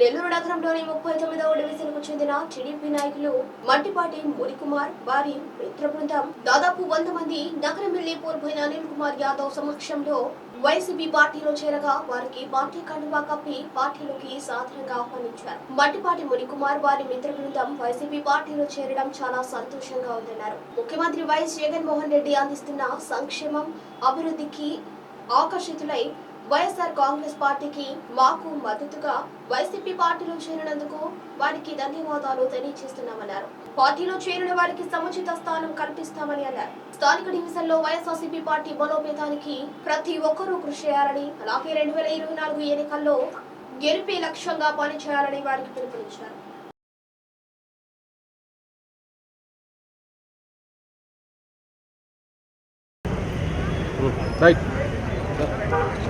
నెల్లూరు నగరంలోని ముప్పై తొమ్మిదవ డివిజన్కు చెందిన టీడీపీ నాయకులు మట్టిపాటి మునికుమార్ వారి మిత్ర బృందం. దాదాపు వంద మంది నగర ఎమ్మెల్యే పోల్పోయిన అనిల్ కుమార్ యాదవ్ సమక్షంలో వైసీపీ పార్టీలో చేరగా వారికి పార్టీ కండువా కప్పి పార్టీలోకి సాధారణంగా ఆహ్వానించారు. మట్టిపాటి మునికుమార్ వారి మిత్ర బృందం వైసీపీ పార్టీలో చేరడం చాలా సంతోషంగా ఉందన్నారు. ముఖ్యమంత్రి వైఎస్ జగన్మోహన్ రెడ్డి అందిస్తున్న సంక్షేమం అభివృద్ధికి ఆకర్షితులై వైఎస్ఆర్ కాంగ్రెస్ పార్టీకి మాకు మద్దతుగా వైసీపీ పార్టీలో చేరినందుకు వారికి ధన్యవాదాలు తెలియజేస్తున్నామన్నారు. పార్టీలో చేరిన వారికి సముచిత స్థానం కల్పిస్తామని అన్నారు. స్థానిక డివిజన్లో వైఎస్ఆర్సీపీ పార్టీ బలోపేతానికి ప్రతి ఒక్కరూ కృషి చేయాలని అలాగే రెండు వేల ఇరవై నాలుగు ఎన్నికల్లో గెలిపే లక్ష్యంగా పనిచేయాలని వారికి పిలుపునిచ్చారు. రైట్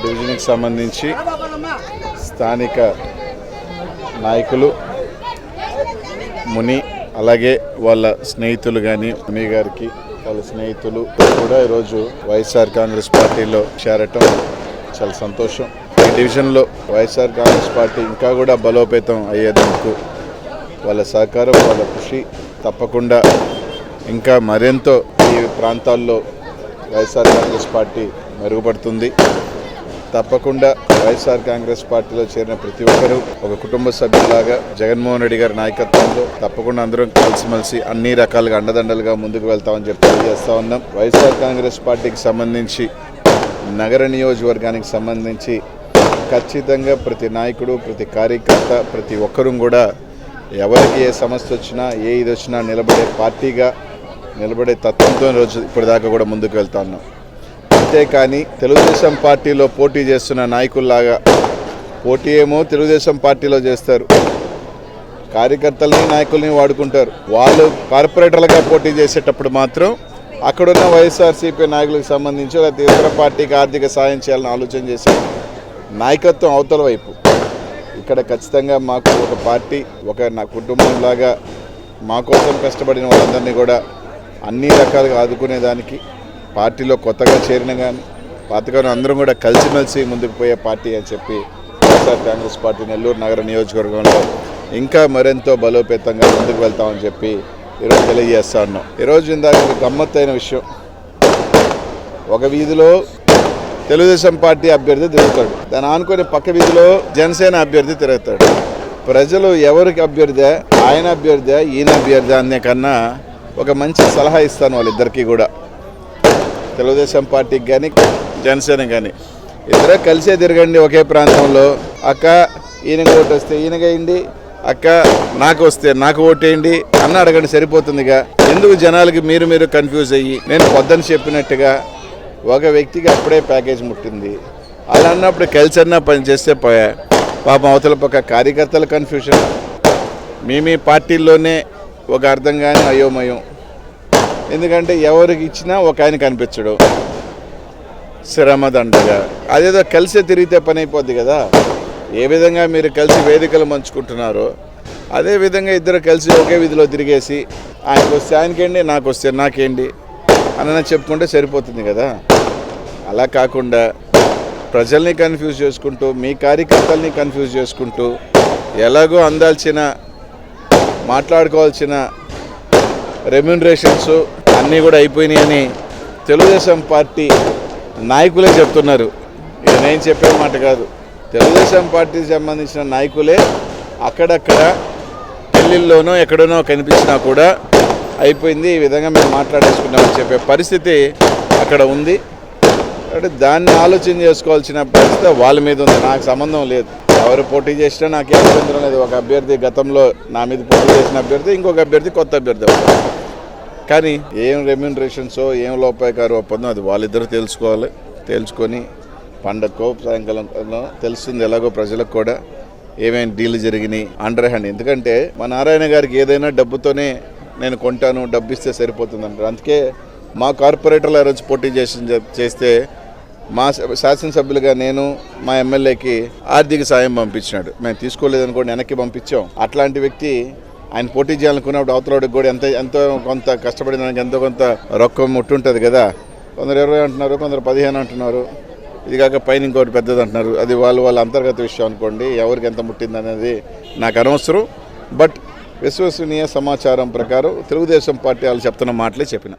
డివిజన్కి సంబంధించి స్థానిక నాయకులు ముని అలాగే వాళ్ళ స్నేహితులు కానీ ముని గారికి వాళ్ళ స్నేహితులు కూడా ఈరోజు వైఎస్ఆర్ కాంగ్రెస్ పార్టీలో చేరటం చాలా సంతోషం. ఈ డివిజన్లో వైఎస్ఆర్ కాంగ్రెస్ పార్టీ ఇంకా కూడా బలోపేతం అయ్యేందుకు వాళ్ళ సహకారం వాళ్ళ కృషి తప్పకుండా ఇంకా మరెంతో ఈ ప్రాంతాల్లో వైఎస్ఆర్ కాంగ్రెస్ పార్టీ మెరుగుపడుతుంది. తప్పకుండా వైఎస్ఆర్ కాంగ్రెస్ పార్టీలో చేరిన ప్రతి ఒక్కరూ ఒక కుటుంబ సభ్యులాగా జగన్మోహన్ రెడ్డి గారి నాయకత్వంలో తప్పకుండా అందరం కలిసిమెలిసి అన్ని రకాలుగా అండదండలుగా ముందుకు వెళ్తామని చెప్పి తెలియజేస్తా ఉన్నాం. వైఎస్ఆర్ కాంగ్రెస్ పార్టీకి సంబంధించి నగర నియోజకవర్గానికి సంబంధించి ఖచ్చితంగా ప్రతి నాయకుడు ప్రతి కార్యకర్త ప్రతి ఒక్కరూ కూడా ఎవరికి ఏ సమస్య వచ్చినా ఏ ఇది వచ్చినా నిలబడే పార్టీగా నిలబడే తత్వంతో రోజు ఇప్పటిదాకా కూడా ముందుకు వెళ్తా ఉన్నాం. అంతేకాని తెలుగుదేశం పార్టీలో పోటీ చేస్తున్న నాయకుల్లాగా పోటీ ఏమో తెలుగుదేశం పార్టీలో చేస్తారు. కార్యకర్తల్ని నాయకుల్ని వాడుకుంటారు. వాళ్ళు కార్పొరేటర్లుగా పోటీ చేసేటప్పుడు మాత్రం అక్కడున్న వైఎస్ఆర్సీపీ నాయకులకు సంబంధించి లేకపోతే ఇతర పార్టీకి ఆర్థిక సాయం చేయాలని ఆలోచన చేసే నాయకత్వం అవతల వైపు. ఇక్కడ ఖచ్చితంగా మాకు ఒక పార్టీ ఒక నా కుటుంబంలాగా మా కోసం కష్టపడిన వాళ్ళందరినీ కూడా అన్ని రకాలుగా ఆదుకునేదానికి పార్టీలో కొత్తగా చేరిన కానీ పాతకాలం అందరం కూడా కలిసిమెలిసి ముందుకు పోయే పార్టీ అని చెప్పి వైఎస్ఆర్ కాంగ్రెస్ పార్టీ నెల్లూరు నగర నియోజకవర్గంలో ఇంకా మరెంతో బలోపేతంగా ముందుకు వెళ్తామని చెప్పి ఈరోజు తెలియజేస్తా ఉన్నాం ఈరోజు ఇందాక గమ్మత్తైన విషయం. ఒక వీధిలో తెలుగుదేశం పార్టీ అభ్యర్థి తిరుగుతాడు. దాని ఆనుకునే పక్క వీధిలో జనసేన అభ్యర్థి తిరుగుతాడు. ప్రజలు ఎవరికి అభ్యర్థి? ఆయన అభ్యర్థి? ఈయన అభ్యర్థి అనే కన్నా ఒక మంచి సలహా ఇస్తాను వాళ్ళిద్దరికీ కూడా. తెలుగుదేశం పార్టీకి కానీ జనసేన కానీ ఇద్దరు కలిసే తిరగండి ఒకే ప్రాంతంలో. అక్క ఈయనకి ఓటు వస్తే ఈయనకేయండి అక్క నాకు వస్తే నాకు ఓటేయండి అన్న అడగండి సరిపోతుందిగా. ఎందుకు జనాలకి మీరు మీరు కన్ఫ్యూజ్ అయ్యి నేను పొద్దున చెప్పినట్టుగా ఒక వ్యక్తికి అప్పుడే ప్యాకేజ్ ముట్టింది. అలా అన్నప్పుడు కలిసి అన్నా పని చేస్తే పోయా. పాపం అవతల పక్క కార్యకర్తల కన్ఫ్యూషన్ మీ మీ పార్టీల్లోనే ఒక అర్థం కానీ అయోమయం. ఎందుకంటే ఎవరికి ఇచ్చినా ఒక ఆయన కనిపించడు. శ్రమదండగా. అదేదో కలిసే తిరిగితే పని అయిపోద్ది కదా. ఏ విధంగా మీరు కలిసి వేదికలు మంచుకుంటున్నారో అదే విధంగా ఇద్దరు కలిసి ఒకే విధిలో తిరిగేసి ఆయనకు వస్తే ఆయనకేండి నాకు వస్తే నాకేంటి అని చెప్పుకుంటే సరిపోతుంది కదా? అలా కాకుండా ప్రజల్ని కన్ఫ్యూజ్ చేసుకుంటూ మీ కార్యకర్తల్ని కన్ఫ్యూజ్ చేసుకుంటూ ఎలాగో అందాల్సిన మాట్లాడుకోవాల్సిన రెమ్యునరేషన్స్ అన్నీ కూడా అయిపోయినాయని తెలుగుదేశం పార్టీ నాయకులే చెప్తున్నారు. ఇది నేను చెప్పే మాట కాదు. తెలుగుదేశం పార్టీకి సంబంధించిన నాయకులే అక్కడక్కడ పెళ్ళిళ్ళలోనో ఎక్కడనో కనిపించినా కూడా అయిపోయింది ఈ విధంగా మేము మాట్లాడేసుకున్నామని చెప్పే పరిస్థితి అక్కడ ఉంది. అంటే దాన్ని ఆలోచన చేసుకోవాల్సిన పరిస్థితి వాళ్ళ మీద ఉంది నాకు సంబంధం లేదు. ఎవరు పోటీ చేసినా నాకు ఏ అభ్యంతరం లేదు. ఒక అభ్యర్థి గతంలో నా మీద పోటీ చేసిన అభ్యర్థి ఇంకొక అభ్యర్థి కొత్త అభ్యర్థి కానీ ఏం రెమ్యూనరేషన్సో ఏం లోపాయకారు ఒప్పందం అది వాళ్ళిద్దరూ తెలుసుకోవాలి తెలుసుకొని పండగకో సాయంకాలం తెలుస్తుంది ఎలాగో ప్రజలకు కూడా ఏమేమి డీల్ జరిగినాయి అండర్ హ్యాండ్ ఎందుకంటే మా నారాయణ గారికి ఏదైనా డబ్బుతోనే నేను కొంటాను డబ్బు ఇస్తే సరిపోతుంది అంటారు అందుకే మా కార్పొరేటర్లు ఆ రోజు పోటీ చేసి చేస్తే మా శాసనసభ్యులుగా నేను మా ఎమ్మెల్యేకి ఆర్థిక సాయం పంపించినాడు. మేము తీసుకోలేదనుకోండి వెనక్కి పంపించాం. అట్లాంటి వ్యక్తి ఆయన పోటీ చేయాలనుకున్నప్పుడు అవతలవాడికి కూడా ఎంత ఎంతో కొంత కష్టపడిన దానికి ఎంతో కొంత రొక్కం ముట్టుంటుంది కదా. కొందరు ఇరవై అంటున్నారు కొందరు పదిహేను అంటున్నారు. ఇది కాక పైన ఇంకోటి పెద్దది అంటున్నారు. అది వాళ్ళు వాళ్ళ అంతర్గత విషయం అనుకోండి ఎవరికి ఎంత ముట్టింది అనేది నాకు అనవసరం. బట్ విశ్వసనీయ సమాచారం ప్రకారం తెలుగుదేశం పార్టీ వాళ్ళు చెప్తున్న మాటలే చెప్పిన.